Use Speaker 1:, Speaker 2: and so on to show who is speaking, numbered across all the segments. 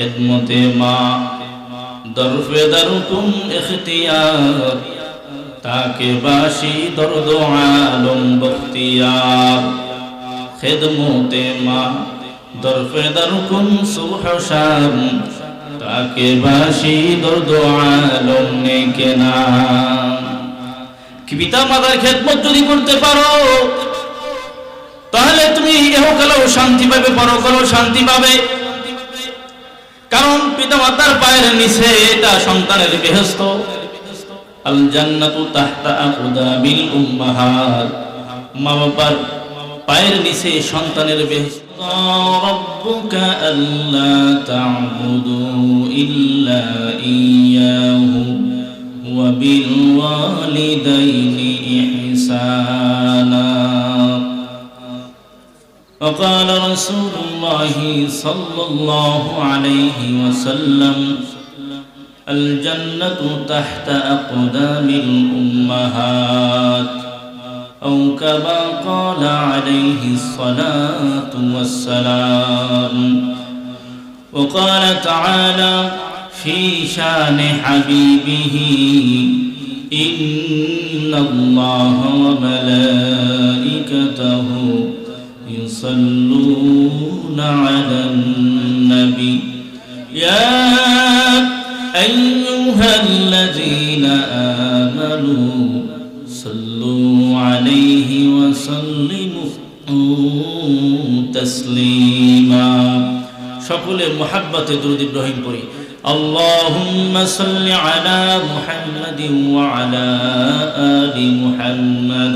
Speaker 1: খেদমতে মা, দরফে দরকুম এখতিয়ার তাকে বাসি দর্দ আলম বখতিয়ার। খেদমতে মা, দরফে দরকুম সুহসাম তাকে বাসি দর্দ আলম নেকে কি পিতা মাতার খেদমত যদি করতে পারো, তাহলে তুমি এহকালেও শান্তি পাবে, পরকালেও শান্তি পাবে। কারণ পিতা মাতার পায়ের নিচে এটা সন্তানের বেহস্ত আল জান্নাতু তাহতা আকদামিল উম্মাহাত। মা বাবার পায়ের নিচে সন্তানের বেহস্ত তা'বুদু ইল্লা ইয়াহু ওয়া বিল فقال رسول الله صلى الله عليه وسلم الجنة تحت أقدام الأمهات. أو كما قال عليه الصلاة والسلام وقال تعالى في شان حبيبه إن الله وملائكته يصلون على النبي يا أيها الذين آمنوا صلوا عليه وسلموا تسليما সকলে মোহাব্বতে দুরুদ ইব্রাহিম পড়ি اللهم صل على محمد وعلى آل محمد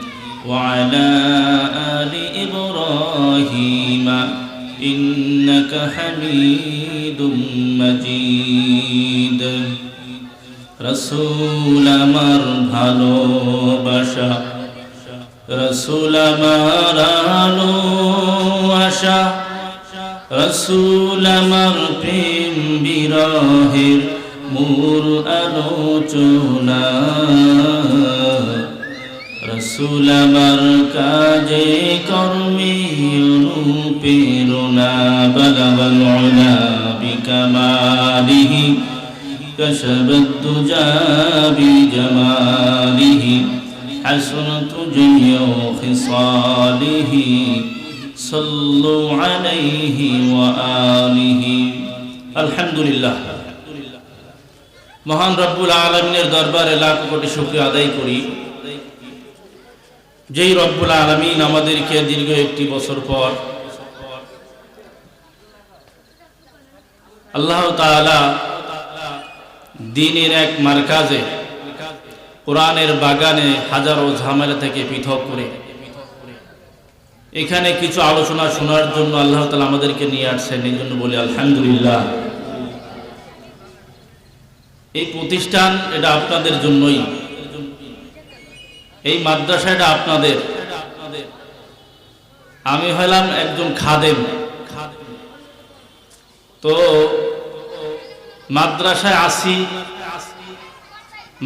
Speaker 1: وعلى آل إبراهيم إنك حميد مجيد রসুল আমার ভালোবাসা রসুল আমার আলো আশা রসুল আমার প্রেম বিরহের মূল আলোচনা রসুল আমার কাজে কর্মে অনুপ্রেরণা বলবল বিকমালিহি كشف الدجى بجماله حسنت جميع خصاله صلوا عليه وآله الحمد لله মহান রব্বুল আলমিনের দরবারে লাখ কোটি শুক্রিয়া আদায় করি যেই রব্বুল আলমিন আমাদেরকে দীর্ঘ একটি বছর পর আল্লাহ দিনের এক মার্কাজে কোরআনের বাগানে হাজারো ঝামেলা থেকে পৃথক করে এখানে কিছু আলোচনা শোনার জন্য আল্লাহ তালা আমাদেরকে নিয়ে আসছেন, এই জন্য বলি আলহামদুলিল্লাহ। এই প্রতিষ্ঠান এটা আপনাদের জন্যই। এই মাদ্রাসা এটা আপনাদের। আমি হলাম একজন খাদেম। তো মাদ্রাসায় আসি।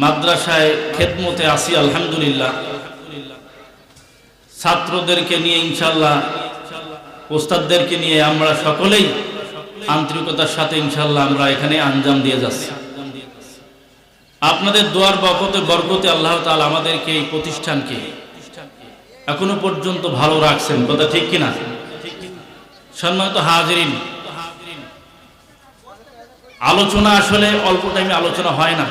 Speaker 1: মাদ্রাসায় খেদমতে আসি, আলহামদুলিল্লাহ। ছাত্রদেরকে নিয়ে ইনশাল্লাহ, ওস্তাদদেরকে নিয়ে আমরা সকলেই আন্তরিকতার সাথে ইনশাল্লাহ আমরা এখানে আঞ্জাম দিয়ে যাচ্ছি। আপনাদের দোয়ার বকতে বরকতে আল্লাহ তাআলা আমাদেরকে এই প্রতিষ্ঠানকে এখনও পর্যন্ত ভালো রাখছেন। কথা ঠিক কিনা? সম্মানিত হাজিরিন, আলোচনা আসলে অল্প টাইমে আলোচনা হয় না।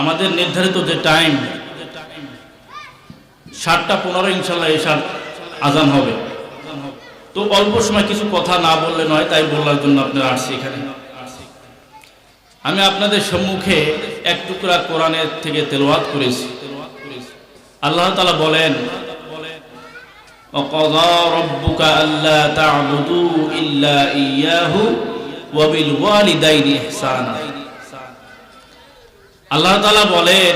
Speaker 1: আমাদের নির্ধারিত যে টাইম, সাতটা পনেরো ইনশাল্লাহ এসার আজান হবে। তো অল্প সময় কিছু কথা না বললে নয়, তাই বলার জন্য আপনারা আসছি এখানে। আমি আপনাদের সম্মুখে এক টুকরা কোরআনের থেকে তেলওয়াত করেছি আল্লাহ তালা বলেন وقضى ربك ألا تعبدوا إلا إياه وبالوالدين إحسانا আল্লাহ তালা বলেন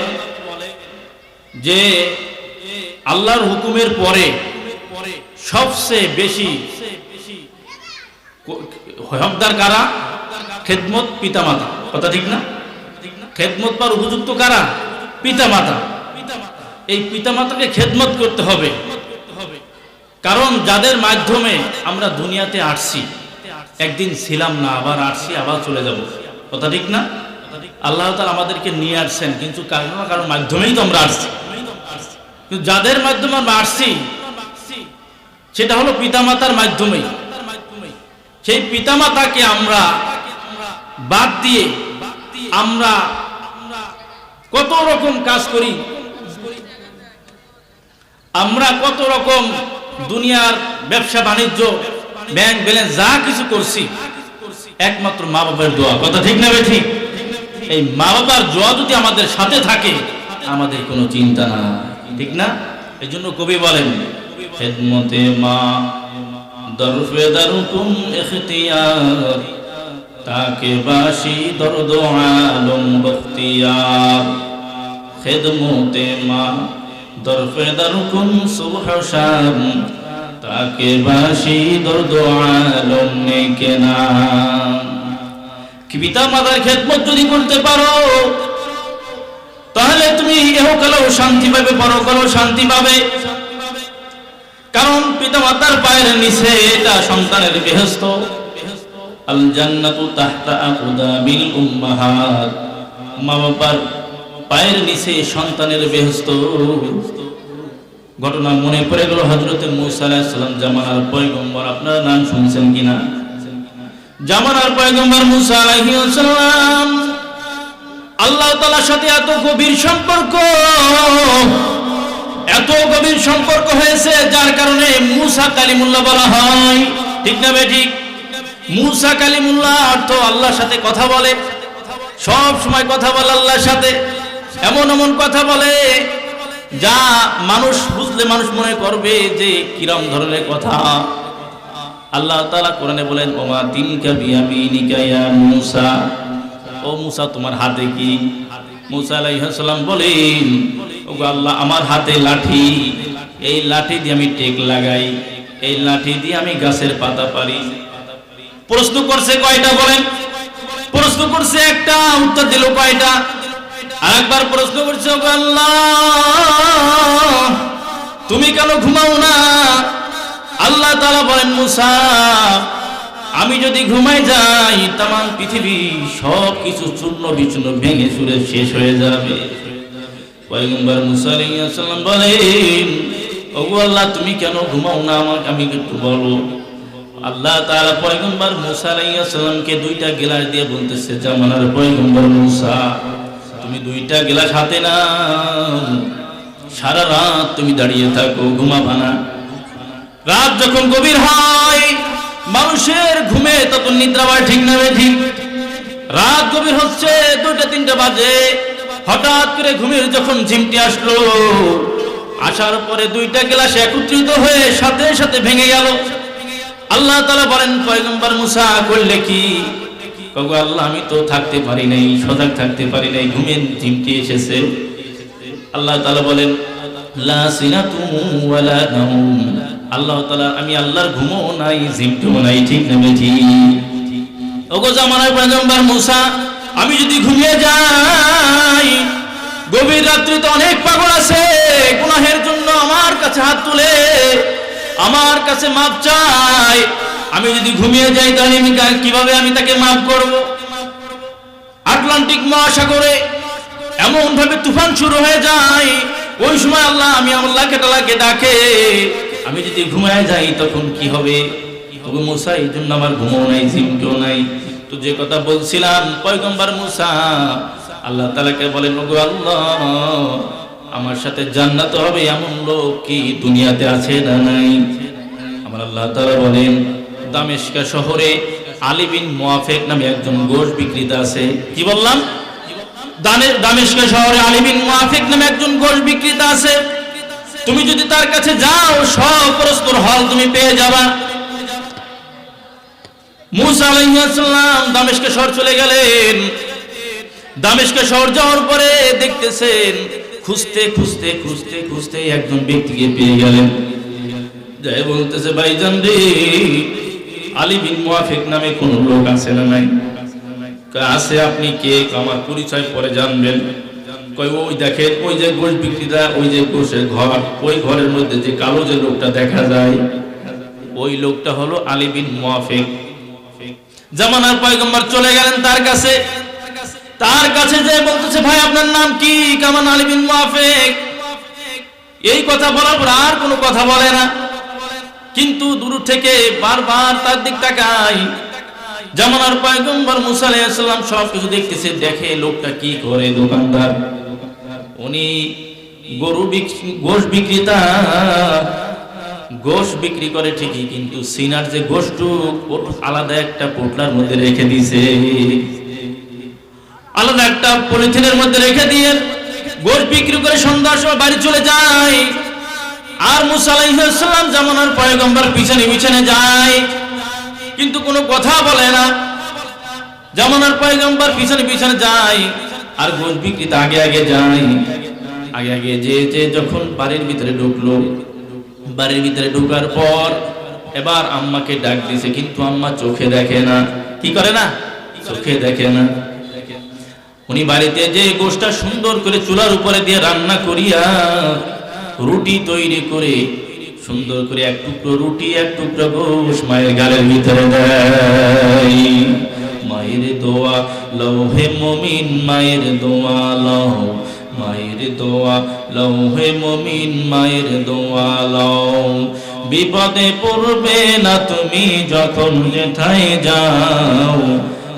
Speaker 1: যে আল্লাহর হুকুমের পরে সবচেয়ে বেশি হকদার কারা খেদমত পিতামাতা কথা ঠিক না খেদমত পার উপযুক্ত কারা? পিতামাতা। এই পিতামাতাকে খেদমত করতে হবে। কারণ যাদের মাধ্যমে আমরা দুনিয়াতে আসছি, একদিন ছিলাম না, আবার আসছি, আবার চলে যাব। কথা ঠিক না? আল্লাহ তালা আমাদেরকে নিয়ে আসছেন, কিন্তু কারণ না কারণ মাধ্যমেই তো আমরা আসছি। কিন্তু যাদের মাধ্যমে আমরা আসছি, সেটা হলো পিতামাতার মাধ্যমেই। সেই পিতামাতাকে আমরা বাদ দিয়ে আমরা কত রকম কাজ করি? আমরা কত রকম দুনিয়ার ব্যবসা বাণিজ্য, ব্যাংক ব্যালেন্স যা কিছু করছি, একমাত্র মা বাবার দোয়া। কথা ঠিক না ঠিক? এই মা বাবার দোয়া যদি আমাদের সাথে থাকে, আমাদের কোনো চিন্তা না ঠিক না? এই জন্য কবি বলেন, খেদমতে মা দরফে দারুকুম এখতিয়ার তাকে বাসি দরদ আলম বখতিয়ার। খেদমতে মা দরফে দারুকুম সুবহ তাকে বাসি দরদ আলম নেকে পিতা মাতার খেদমত যদি করতে পারো, তাহলে তুমি এহকালেও শান্তি পাবে, পরকালেও শান্তি পাবে। কারণ পিতা মাতার পায়ের নিচে এটা সন্তানের বেহস্ত আল জান্নাতু তাহতা উম্মাহাত। মা বাবার পায়ের নিচে সন্তানের বেহস্ত। ঘটনা মনে পড়ে গেল হজরতে মুসা আলাইহিস সালাম জামানার পয়গম্বর। আপনারা নাম শুনছেন কিনা? জামানার পয়গম্বর মুসা আলাইহিস সালাম। আল্লাহ তাআলার সাথে এত গভীর সম্পর্ক, এত গভীর সম্পর্ক হয়েছে, যার কারণে মুসা কালিমুল্লাহ বলা হয়। ঠিক না ঠিক? মুসা কালিমুল্লাহ অর্থ আল্লাহর সাথে কথা বলে। সব সময় কথা বলে আল্লাহর সাথে। এমন এমন কথা বলে যা মানুষ বুঝলে মানুষ মনে করবে যে কিরম ধরনের কথা। আল্লাহ তাআলা কোরআনে বলেন, ওমা তিনকা বিয়ামিনিকা ইয়া মুসা। ও মুসা, তোমার হাতে কি? মুসা আলাইহিস সালাম বলেন, ওগো আল্লাহ, আমার হাতে লাঠি। এই লাঠি দিয়ে আমি টেক লাগাই। এই লাঠি দিয়ে আমি গাছের পাতা পারি। প্রশ্ন করছে কয়টা বলেন? প্রশ্ন করছে একটা, উত্তর দিল কয়টা? আরেকবার প্রশ্ন করছে আল্লাহ, তুমি কেন ঘুমাও না? আল্লাহ তাআলা বলেন, মুসা, আমি যদি ঘুমাই যাই তাম পৃথিবী সব কিছু চূর্ণ বিচূর্ণ ভেঙে চুরে শেষ হয়ে যাবে। পয়গম্বর মুসা আলাইহিস বলেন, ওগো আল্লাহ, তুমি কেন ঘুমাও না আমাকে? আমি একটু বলো। আল্লাহ তাআলা পয়গম্বর মুসা আলাইহিস সালামকে দুইটা গিলাস দিয়ে বলতেছে জামানার পয়গম্বর মুসা, তুমি দুইটা গিলাস হাতে না সারা রাত তুমি দাঁড়িয়ে থাকো, ঘুমাবা না। রাত যখন গভীর হয়, মানুষের ঘুমে তখন নিদ্রা হয়, ঠিক না ঠিক? রাত গভীর হচ্ছে দুটা তিনটা বাজে। হঠাৎ করে ঘুমের যখন ঝিমটি আসলো, আসার পরে দুইটা গ্লাস একত্রিত হয়ে সাথে সাথে ভেঙে গেল। আল্লাহ তালা বলেন, পয়গম্বর মুসা করলে কি? কগো, আল্লাহ, আমি তো থাকতে পারি নাই, সজাগ থাকতে পারি নাই, ঘুমের ঝিমটি এসেছে। আল্লাহ তালা বলেন আল্লাহ আমি নাই নাই, ঠিক আমি যদি ঘুমিয়ে যাই, গভীর রাত্রিতে অনেক পাগল আছে, গুনাহের জন্য আমার কাছে হাত তুলে আমার কাছে মাপ চাই। আমি যদি ঘুমিয়ে যাই, তাহলে আমি কীভাবে আমি তাকে মাফ করব? আটলান্টিক মহাসাগরে এমন ভাবে তুফান শুরু হয়ে যায়। ওই সময় আল্লাহ, আমি আল্লাহকে তালাকে ডাকে, আমি যদি ঘুমায় যাই, তখন কি হবে? তবে মুসা, এই জন্য আমার ঘুমও নাই ঝিমকেও নাই। তো যে কথা বলছিলাম, পয়গম্বর মুসা, আল্লাহ তালাকে বলেন, ওগো আল্লাহ আমার সাথে জান্নাত হবে এমন লোক কি দুনিয়াতে আছে না নাই? আমার আল্লাহ তাআলা বলেন দামেশকা শহরে আলী বিন মুয়াফেক নামে একজন গোশ বিক্রেতা আছে। কি বললাম? দামেশকা শহরে আলী বিন মুয়াফেক নামে একজন গোশ বিক্রেতা আছে। তুমি যদি তার কাছে যাও, সব পরস্পর হল তুমি পেয়ে যাবা। মুসা আলাইহিস সালাম দামেশকে শহর চলে গেলেন। দামেশকে শহর যাওয়ার পরে দেখতেছেন খুঁজতে খুঁজতে খুঁজতে খুঁজতে একজন ব্যক্তিকে পেয়ে গেলেন। যাই বলতেছে, ভাইজান রে, আলী বিন মুয়াফিক নামে কোন লোক আছে না নাই? আছে, আপনি কে? আমার পরিচয় পরে জানবেন। কই ওই দেখেন, ওই যে গোশ বিক্রিটা, ওই যে গোশের ঘর, ওই ঘরের মধ্যে যে কালো যে লোকটা দেখা যায়, ওই লোকটা হলো আলী বিন মুয়াফিক জামানার পয়গম্বর চলে গেলেন তার কাছে। তার কাছে যে বলতেছে, ভাই, আপনার নাম কি? কামান আলী বিন মুয়াফিক এই কথা বলার পর আর কোনো কথা বলে না। কিন্তু দূর থেকে বারবার তার দিক তাকাই জামানার পয়গম্বর মুসা আলাইহিস সালাম সব কিছু দেখতেছে, দেখে লোকটা কি করে দোকানদার? উনি গরু গোশ বিক্রেতা। গোশ বিক্রি করে ঠিকই, কিন্তু সিনার যে গোশটু আলাদা একটা পোটলার মধ্যে রেখে দিয়েছে। আলাদা একটা পলিথিনের মধ্যে রেখে দিয়ে গোশ বিক্রি করে সন্ধ্যার সময় বাড়ি চলে যায়। আর মুসা আলাইহিস সালাম জামানার পয়গম্বর পিছনে পিছনে যায়। কিন্তু কোনো কথা বলে না। জামানার পয়গম্বর পিছনে পিছনে যায়। আর গোশ বিক্রিতে আগে আগে যায়। আগে আগে যে যে যখন বাড়ির ভিতরে ঢুকলো, বাড়ির ভিতরে ঢোকার পর এবার আম্মাকে ডাক দিছে কিন্তু আম্মা চোখে দেখে না। কি করে না? চোখে দেখে না। উনি বাড়িতে যে গোষ্ঠটা সুন্দর করে চুলার উপরে দিয়ে রান্না করিয়া রুটি তৈরি করে, সুন্দর করে এক টুকরো রুটি, এক টুকরো গোশ মায়ের গালের ভিতরে দেয়। মায়ের দোয়া লৌহে মমিন, মায়ের দোয়া লও। মায়ের দোয়া লৌহে মমিন, মায়ের দোয়া লও। বিপদে পড়বে না তুমি, যখন যেথায় যাও।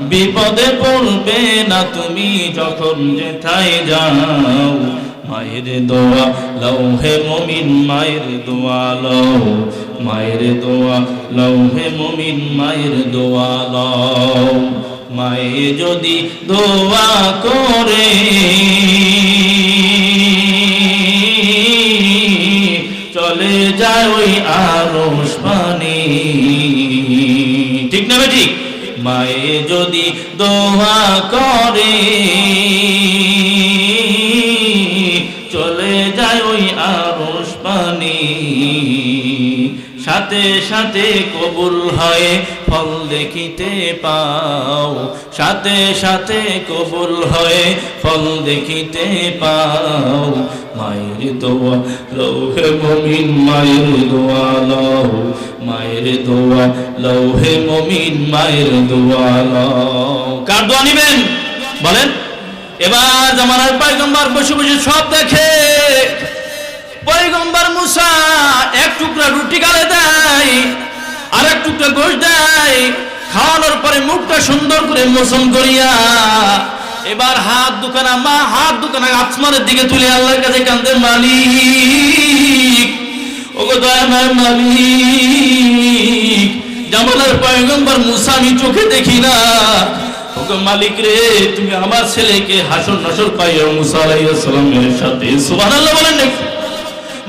Speaker 1: বিপদে পড়বে না তুমি যখন যেথায় যাও। মায়ের দোয়া লৌহে মমিন, মায়ের দোয়া লও। মায়ের দোয়া লৌহে মমিন, মায়ের দোয়া লও। মায়ে যদি দোয়া করে, চলে যায় ওই আরস পানি। ঠিক না ঠিক মায়ে যদি দোয়া করে, চলে যায় ওই আরস পানি। সাথে সাথে কবুল হয়, ফল দেখিতে পাও। সাথে সাথে কবুল হয়, ফল দেখিতে পাও। মায়ের দোয়া লৌহে মমিন, মায়ের দোয়া লও মায়ের দোয়া, লৌহে মমিন মায়ের দোয়া কার দোয়া নিবেন? বলেন। এবার জামানার পায়গম্বর বসে বসে সব দেখে। পয়গম্বর মুসা এক টুকরা রুটি গালে দেয় আর এক টুকরা গোশ দেয়। খাওয়ানোর পরে মুখটা সুন্দর করে মোচন করিয়া এবার হাত দুখানা মা, হাত দুখানা আসমানের দিকে তুলে আল্লাহর কাছে কান্দে মালিক। জামালার চোখে দেখি না। মালিক রে তুমি আমার ছেলেকে সাথে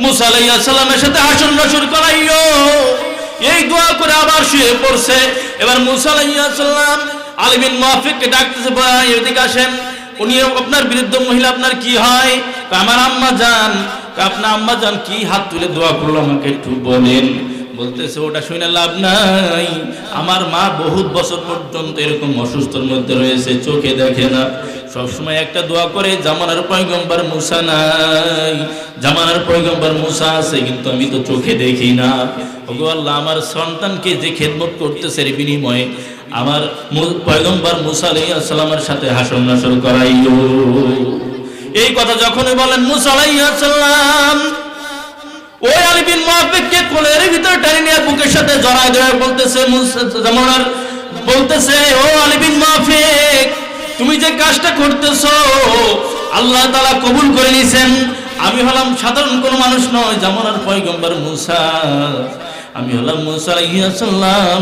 Speaker 1: মুসা সাথে এই আবার শুয়ে পড়ছে। এবার মুসা আলাইহিস সালাম আলী বিন মুয়াফিককে ডাকতেছে ভাই এদিকে আসেন। উনি আপনার বিরুদ্ধ মহিলা আপনার কি হয়? আমার আম্মা কয়, আপনার আম্মা জান কি হাত তুলে দোয়া করল আমাকে একটু বলেন? বলতেছে, ওটা শুনে লাভ নাই। আমার মা বহুত বছর পর্যন্ত এরকম অসুস্থর মধ্যে রয়েছে, চোখে দেখে না। সবসময় একটা দোয়া করে, জামানার পয়গম্বর মুসা নাই। জামানার পয়গম্বর মুসা আছে, কিন্তু আমি তো চোখে দেখি না। ওগো আল্লাহ, আমার সন্তানকে যে খেদমত করতেছে এর বিনিময়ে আমার পয়গম্বর মুসা আলাইহিস সালামের সাথে হাসন নাসর করাইও। এই কথা যখনই বলেন মুসা আলাইহিস সালাম, ওই আলী বিন মুআফিককে কোলের ভিতর টেনে নিয়ে বুকের সাথে জড়ায় ধরে বলতেছে জামানার বলতেছে, ও আলী বিন মুআফিক তুমি যে কাজটা করতেছো, আল্লাহ তাআলা কবুল করে নিছেন আমি হলাম সাধারণ কোনো মানুষ নয় জামানার পয়গম্বর মুসা। আমি হলাম মুসা আলাইহিস সালাম,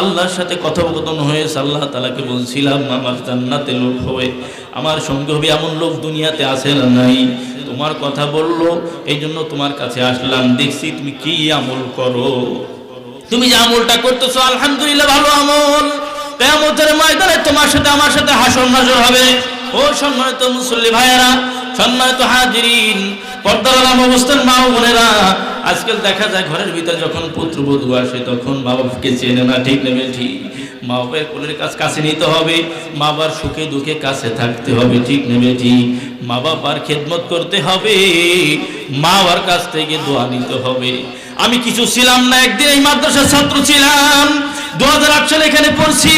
Speaker 1: আল্লাহর সাথে কথোপকথন হয়েছে আল্লাহ তালাকে বলছিলাম, আমার জান্নাতে লোক হবে। আমার সঙ্গে হবে এমন লোক দুনিয়াতে আসেন নাই। তোমার কথা বলল এই জন্য তোমার কাছে আসলাম। দেখছি তুমি কি আমল করো। তুমি যে আমলটা করতেছো, আলহামদুলিল্লাহ ভালো আমল। তোমার সাথে আমার সাথে হবে। ও মুসল্লি হাজিরিন পর্দার আলাম অবস্থান মা বোনেরা, আজকাল দেখা যায় ঘরের ভিতরে যখন পুত্রবধূ আসে, তখন মা বাবাকে চেনে না, ঠিক নেবে ঠিক। মা বাবার কোলের কাছ কাছে নিতে হবে, মা বাবার সুখে দুঃখে কাছে থাকতে হবে, ঠিক নেবে ঠিক। মা বাবার খেদমত করতে হবে, মা বাবার কাছ থেকে দোয়া নিতে হবে। আমি কিছু ছিলাম না, একদিন এই মাদ্রাসার ছাত্র ছিলাম। দু হাজার সালে এখানে পড়ছি।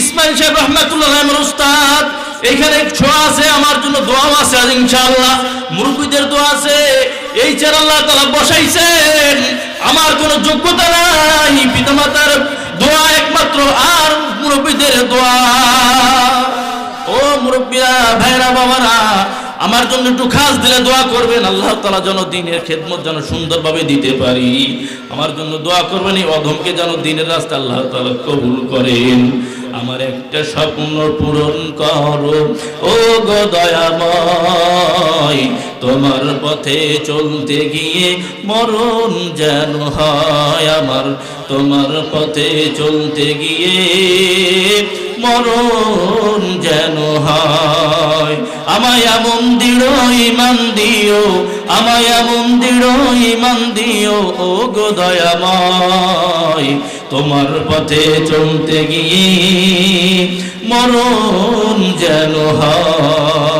Speaker 1: ইসমাইল সাহেব রহমাতুল্লাহ উস্তাদ এখানে ছোঁয়া আছে, আমার জন্য দোয়াও আছে আজ ইনশাআল্লাহ। মুরব্বীদের দোয়া আছে, এই চের আল্লাহ তালা বসাইছেন। আমার কোনো যোগ্যতা নাই, পিতামাতার দোয়া একমাত্র আর মুরব্বীদের দোয়া। ও মুরব্বীরা ভাইরা বাবারা, আমার জন্য একটু খাস দিলে দোয়া করবেন, আল্লাহ তালা যেন দিনের খেদমত যেন সুন্দরভাবে দিতে পারি। আমার জন্য দোয়া করবেন, এই অধমকে যেন দিনের রাস্তা আল্লাহ তালা কবুল করেন। আমার একটা স্বপ্ন পূরণ করো। ও গো দয়াময়, তোমার পথে চলতে গিয়ে মরণ যেন হয় আমার। তোমার পথে চলতে গিয়ে মরণ যেন হয়। আমায় এমন দৃঢ় ইমান দিও, আমায় এমন দৃঢ় ইমান দিও ও গো দয়াময়। তোমার পথে চলতে গিয়ে মরণ যেন হয়।